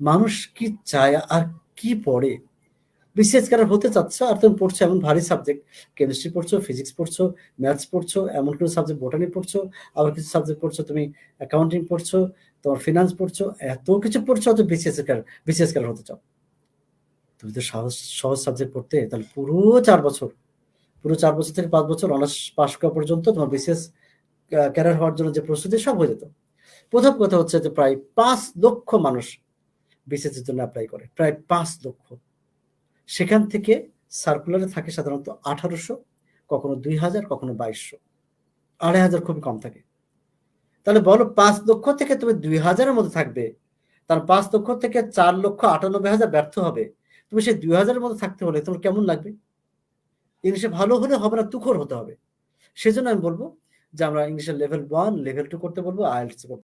মানুষ কি চায় আর কি পড়ে? বিসিএস ক্যাডার হতে চাচ্ছ, আর তুমি পড়ছো এমন ভারী সাবজেক্ট কেমিস্ট্রি পড়ছো ফিজিক্স পড়ছো ম্যাথস পড়ছো, এমন কিছু সাবজেক্ট বোটানি পড়ছো, আবার কিছু সাবজেক্ট পড়ছো, তুমি অ্যাকাউন্টিং পড়ছো, তোমার ফিনান্স পড়ছো, এত কিছু পড়ছো অত বিসিএস ক্যাডার বিসিএস ক্যাডার হতে চাও। তুমি তো সহজ সহজ সাবজেক্ট পড়তে, তাহলে পুরো চার বছর, পুরো চার বছর থেকে পাঁচ বছর অনার্স পাস করা পর্যন্ত তোমার বিসিএস ক্যারিয়ার হওয়ার জন্য যে প্রস্তুতি, সব হয়ে যেত। প্রথম কথা হচ্ছে যে প্রায় পাঁচ লক্ষ মানুষ বিসিএস এর জন্য অ্যাপ্লাই করে। প্রায় পাঁচ লক্ষ। সেখান থেকে সার্কুলারে থাকে সাধারণত আঠারোশো, কখনো দুই হাজার, কখনো বাইশশো। আড়াই হাজার খুবই কম থাকে। তাহলে বলো, পাঁচ লক্ষ থেকে তুমি দুই হাজারের মধ্যে থাকবে। তার পাঁচ লক্ষ থেকে চার লক্ষ আটানব্বই হাজার ব্যর্থ হবে। তুমি সেই দুই হাজারের মধ্যে থাকতে হলে তোমার কেমন লাগবে? ইংলিশে ভালো হলে হবে না, তুখর হতে হবে। সেজন্য আমি বলব যে আমরা ইংলিশের লেভেল ওয়ান লেভেল টু করতে বলব আইএলটিস করতে